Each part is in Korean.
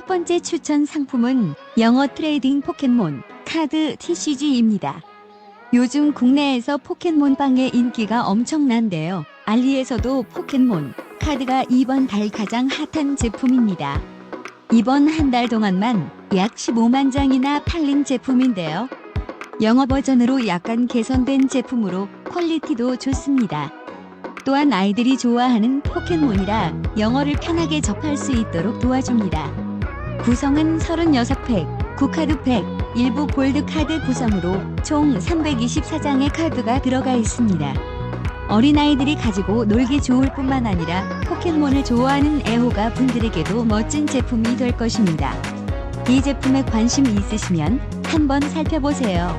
첫 번째 추천 상품은 영어 트레이딩 포켓몬 카드 TCG입니다. 요즘 국내에서 포켓몬빵의 인기가 엄청난데요. 알리에서도 포켓몬 카드가 이번 달 가장 핫한 제품입니다. 이번 한 달 동안만 약 15만 장이나 팔린 제품인데요. 영어 버전으로 약간 개선된 제품으로 퀄리티도 좋습니다. 또한 아이들이 좋아하는 포켓몬이라 영어를 편하게 접할 수 있도록 도와줍니다. 구성은 36팩, 9카드 팩, 일부 골드 카드 구성으로 총 324장의 카드가 들어가 있습니다. 어린아이들이 가지고 놀기 좋을 뿐만 아니라 포켓몬을 좋아하는 애호가 분들에게도 멋진 제품이 될 것입니다. 이 제품에 관심 있으시면 한번 살펴보세요.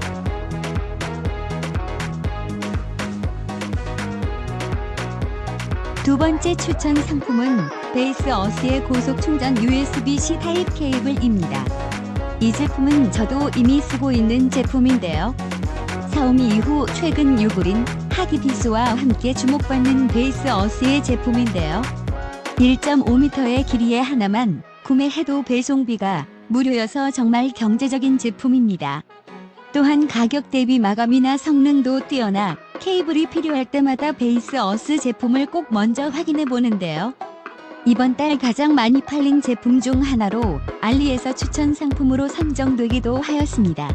두 번째 추천 상품은 베이스 어스의 고속 충전 USB-C 타입 케이블입니다. 이 제품은 저도 이미 쓰고 있는 제품인데요. 사오미 이후 최근 유불인 하기비스와 함께 주목받는 베이스 어스의 제품인데요. 1.5m의 길이의 하나만 구매해도 배송비가 무료여서 정말 경제적인 제품입니다. 또한 가격 대비 마감이나 성능도 뛰어나 케이블이 필요할 때마다 베이스 어스 제품을 꼭 먼저 확인해 보는데요. 이번 달 가장 많이 팔린 제품 중 하나로 알리에서 추천 상품으로 선정되기도 하였습니다.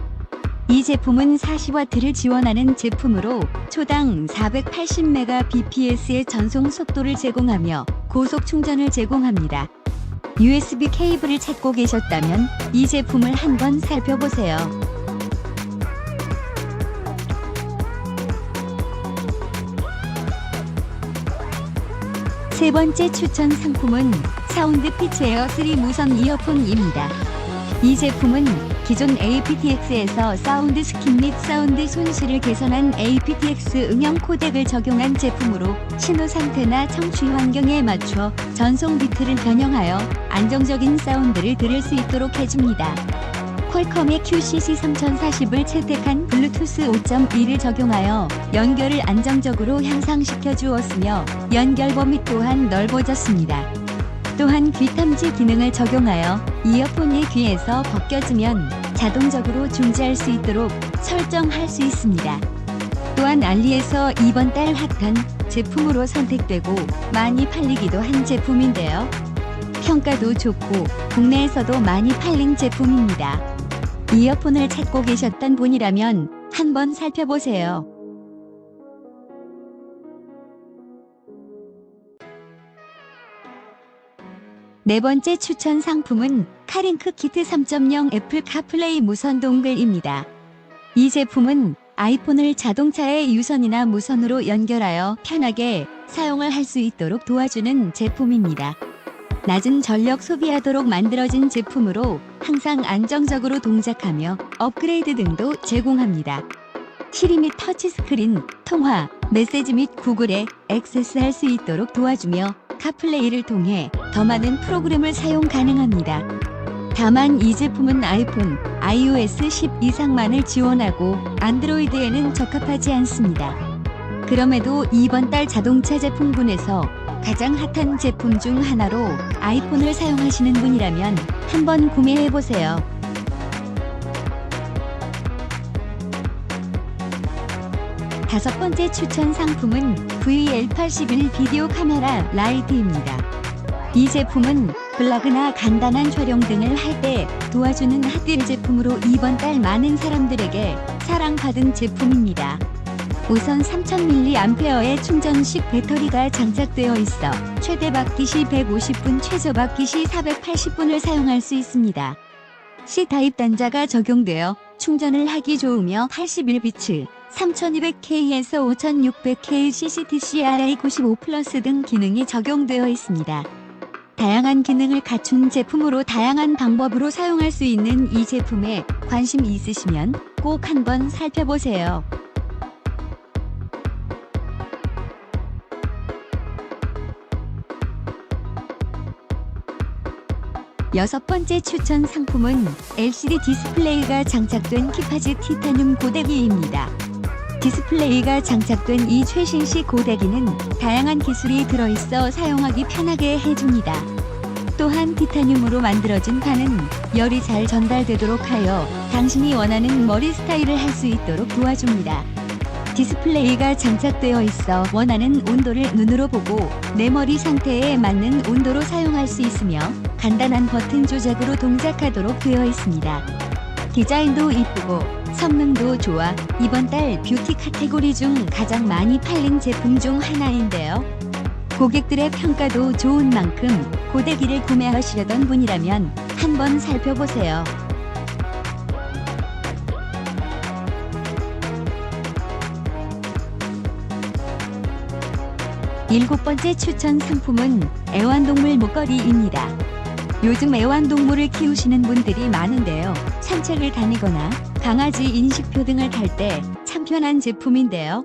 이 제품은 40W를 지원하는 제품으로 초당 480Mbps의 전송 속도를 제공하며 고속 충전을 제공합니다. USB 케이블을 찾고 계셨다면 이 제품을 한번 살펴보세요. 세 번째 추천 상품은 사운드 피치에어 3 무선 이어폰입니다. 이 제품은 기존 aptx에서 사운드 스킨 및 사운드 손실을 개선한 aptx 응용 코덱을 적용한 제품으로 신호 상태나 청취 환경에 맞춰 전송 비트를 변형하여 안정적인 사운드를 들을 수 있도록 해줍니다. 퀄컴의 QCC 3040을 채택한 블루투스 5.1을 적용하여 연결을 안정적으로 향상시켜 주었으며 연결 범위 또한 넓어졌습니다. 또한 귀 탐지 기능을 적용하여 이어폰이 귀에서 벗겨지면 자동적으로 중지할 수 있도록 설정할 수 있습니다. 또한 알리에서 이번 달 핫한 제품으로 선택되고 많이 팔리기도 한 제품인데요. 평가도 좋고 국내에서도 많이 팔린 제품입니다. 이어폰을 찾고 계셨던 분이라면 한번 살펴보세요. 네 번째 추천 상품은 카링크 키트 3.0 애플 카플레이 무선 동글입니다. 이 제품은 아이폰을 자동차의 유선이나 무선으로 연결하여 편하게 사용을 할 수 있도록 도와주는 제품입니다. 낮은 전력 소비하도록 만들어진 제품으로 항상 안정적으로 동작하며 업그레이드 등도 제공합니다. 시리 및 터치스크린, 통화, 메시지 및 구글에 액세스할 수 있도록 도와주며 카플레이를 통해 더 많은 프로그램을 사용 가능합니다. 다만 이 제품은 아이폰, iOS 10 이상만을 지원하고 안드로이드에는 적합하지 않습니다. 그럼에도 이번 달 자동차 제품군에서 가장 핫한 제품 중 하나로 아이폰을 사용하시는 분이라면 한번 구매해 보세요. 다섯 번째 추천 상품은 VL81 비디오 카메라 라이트입니다. 이 제품은 블로그나 간단한 촬영 등을 할 때 도와주는 핫딜 제품으로 이번 달 많은 사람들에게 사랑받은 제품입니다. 우선 3000mAh의 충전식 배터리가 장착되어 있어 최대 받기 시 150분, 최저 받기 시 480분을 사용할 수 있습니다. C타입 단자가 적용되어 충전을 하기 좋으며 81비츠, 3200K에서 5600K CCTC-RA 95 플러스 등 기능이 적용되어 있습니다. 다양한 기능을 갖춘 제품으로 다양한 방법으로 사용할 수 있는 이 제품에 관심 있으시면 꼭 한번 살펴보세요. 여섯 번째 추천 상품은 LCD 디스플레이가 장착된 키파즈 티타늄 고데기입니다. 디스플레이가 장착된 이 최신식 고데기는 다양한 기술이 들어있어 사용하기 편하게 해줍니다. 또한 티타늄으로 만들어진 판은 열이 잘 전달되도록 하여 당신이 원하는 머리 스타일을 할 수 있도록 도와줍니다. 디스플레이가 장착되어 있어 원하는 온도를 눈으로 보고 내 머리 상태에 맞는 온도로 사용할 수 있으며 간단한 버튼 조작으로 동작하도록 되어 있습니다. 디자인도 이쁘고 성능도 좋아 이번 달 뷰티 카테고리 중 가장 많이 팔린 제품 중 하나인데요. 고객들의 평가도 좋은 만큼 고데기를 구매하시려던 분이라면 한번 살펴보세요. 일곱 번째 추천 상품은 애완동물 목걸이입니다. 요즘 애완동물을 키우시는 분들이 많은데요. 산책을 다니거나 강아지 인식표 등을 탈때참 편한 제품인데요.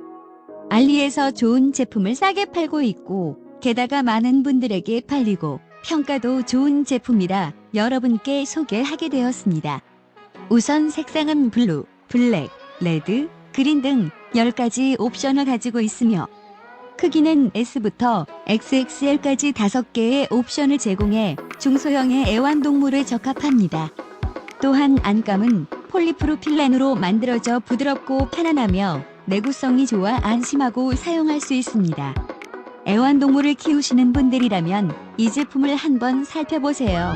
알리에서 좋은 제품을 싸게 팔고 있고 게다가 많은 분들에게 팔리고 평가도 좋은 제품이라 여러분께 소개하게 되었습니다. 우선 색상은 블루, 블랙, 레드, 그린 등 10가지 옵션을 가지고 있으며 크기는 S부터 XXL까지 5개의 옵션을 제공해 중소형의 애완동물에 적합합니다. 또한 안감은 폴리프로필렌으로 만들어져 부드럽고 편안하며 내구성이 좋아 안심하고 사용할 수 있습니다. 애완동물을 키우시는 분들이라면 이 제품을 한번 살펴보세요.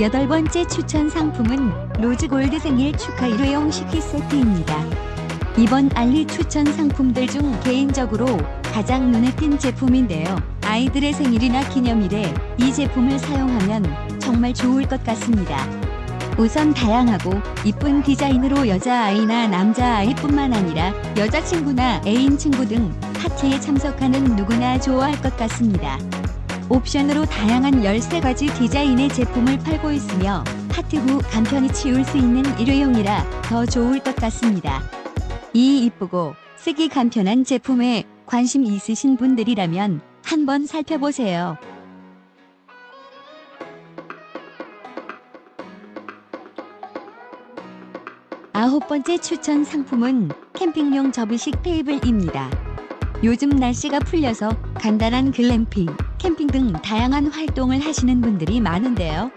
여덟 번째 추천 상품은 로즈 골드 생일 축하 일회용 식기 세트입니다. 이번 알리 추천 상품들 중 개인적으로 가장 눈에 띈 제품인데요. 아이들의 생일이나 기념일에 이 제품을 사용하면 정말 좋을 것 같습니다. 우선 다양하고 이쁜 디자인으로 여자아이나 남자아이뿐만 아니라 여자친구나 애인 친구 등 파티에 참석하는 누구나 좋아할 것 같습니다. 옵션으로 다양한 13가지 디자인의 제품을 팔고 있으며 파티 후 간편히 치울 수 있는 일회용이라 더 좋을 것 같습니다. 이 이쁘고 쓰기 간편한 제품에 관심 있으신 분들이라면 한번 살펴보세요. 아홉 번째 추천 상품은 캠핑용 접이식 테이블입니다. 요즘 날씨가 풀려서 간단한 글램핑, 캠핑 등 다양한 활동을 하시는 분들이 많은데요.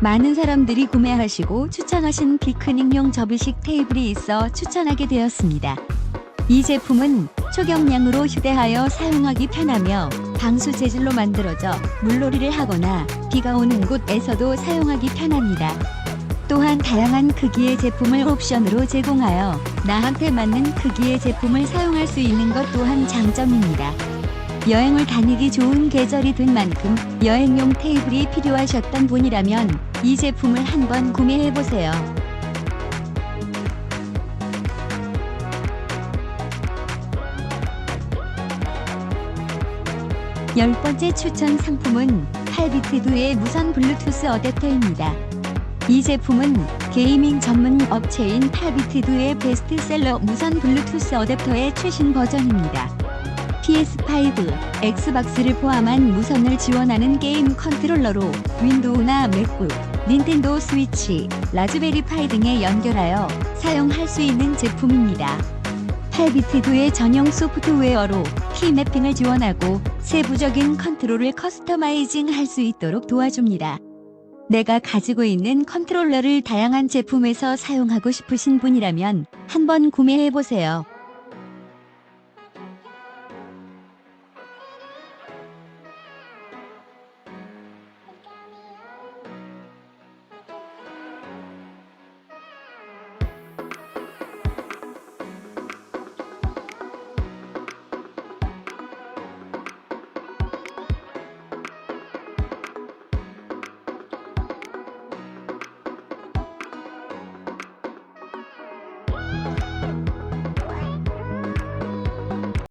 많은 사람들이 구매하시고 추천하신 피크닉용 접이식 테이블이 있어 추천하게 되었습니다. 이 제품은 초경량으로 휴대하여 사용하기 편하며 방수 재질로 만들어져 물놀이를 하거나 비가 오는 곳에서도 사용하기 편합니다. 또한 다양한 크기의 제품을 옵션으로 제공하여 나한테 맞는 크기의 제품을 사용할 수 있는 것 또한 장점입니다. 여행을 다니기 좋은 계절이 된 만큼 여행용 테이블이 필요하셨던 분이라면 이 제품을 한번 구매해 보세요. 열 번째 추천 상품은 8비트2의 무선 블루투스 어댑터입니다. 이 제품은 게이밍 전문 업체인 8비트2의 베스트셀러 무선 블루투스 어댑터의 최신 버전입니다. PS5, 엑스박스를 포함한 무선을 지원하는 게임 컨트롤러로 윈도우나 맥북, 닌텐도 스위치, 라즈베리 파이 등에 연결하여 사용할 수 있는 제품입니다. 8비트2의 전용 소프트웨어로 키 매핑을 지원하고 세부적인 컨트롤을 커스터마이징 할 수 있도록 도와줍니다. 내가 가지고 있는 컨트롤러를 다양한 제품에서 사용하고 싶으신 분이라면 한번 구매해 보세요.